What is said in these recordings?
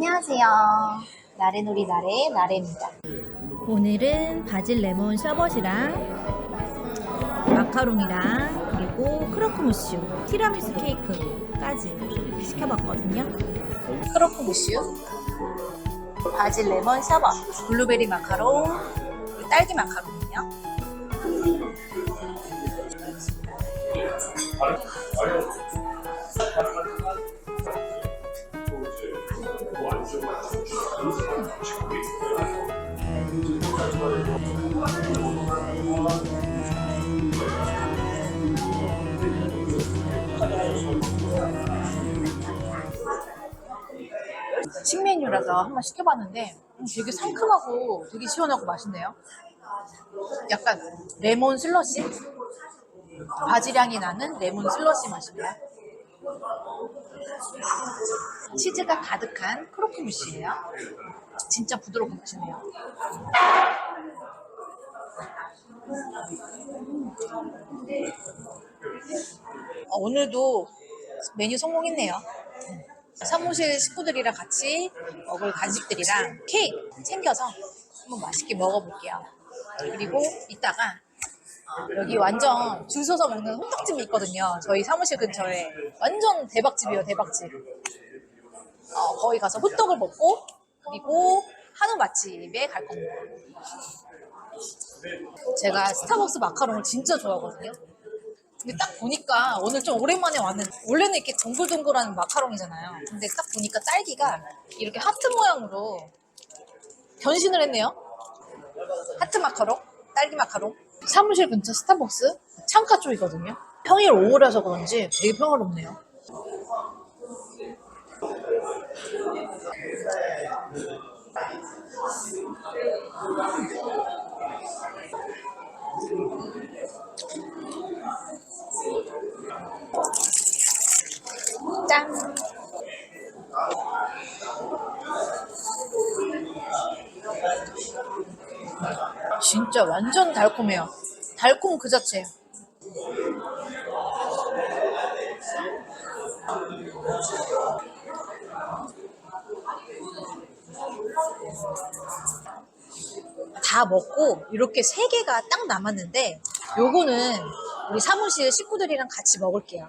안녕하세요. 나래놀이 나래 나래입니다. 오늘은 바질 레몬 셔벗이랑 마카롱이랑 그리고 크로크 무슈, 티라미수 케이크까지 시켜봤거든요. 크로크 무슈, 바질 레몬 샤버, 블루베리 마카롱, 딸기 마카롱이요. 신메뉴라서 한번 시켜봤는데 음, 되게 상큼하고 되게 시원하고 맛있네요. 약간 레몬 슬러시? 바지향이 나는 레몬 슬러시 맛이네요. 치즈가 가득한 크로크 무시예요. 진짜 부드럽고 맛있네요. 어, 오늘도 메뉴 성공했네요. 사무실 식구들이랑 같이 먹을 간식들이랑 케이크 챙겨서 한번 맛있게 먹어볼게요. 그리고 이따가 여기 완전 줄 서서 먹는 호떡집이 있거든요. 저희 사무실 근처에 완전 대박집이에요, 대박집. 어, 거기 가서 호떡을 먹고 그리고 한우 맛집에 갈 겁니다. 제가 스타벅스 마카롱을 진짜 좋아하거든요. 근데 딱 보니까 오늘 좀 오랜만에 왔는데 원래는 이렇게 동글동글한 마카롱이잖아요. 근데 딱 보니까 딸기가 이렇게 하트 모양으로 변신을 했네요. 하트 마카롱, 딸기 마카롱. 사무실 근처 스타벅스 창가 쪽이거든요. 평일 오후라서 그런지 되게 평화롭네요. 짠! 진짜 완전 달콤해요. 달콤 그 자체예요. 다 먹고 이렇게 세 개가 딱 남았는데 요거는 우리 사무실 식구들이랑 같이 먹을게요.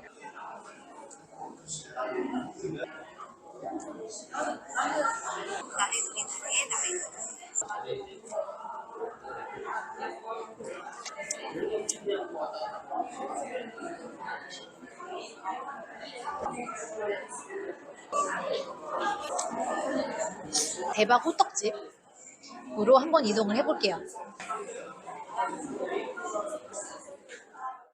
대박 호떡집으로 한번 이동을 해볼게요.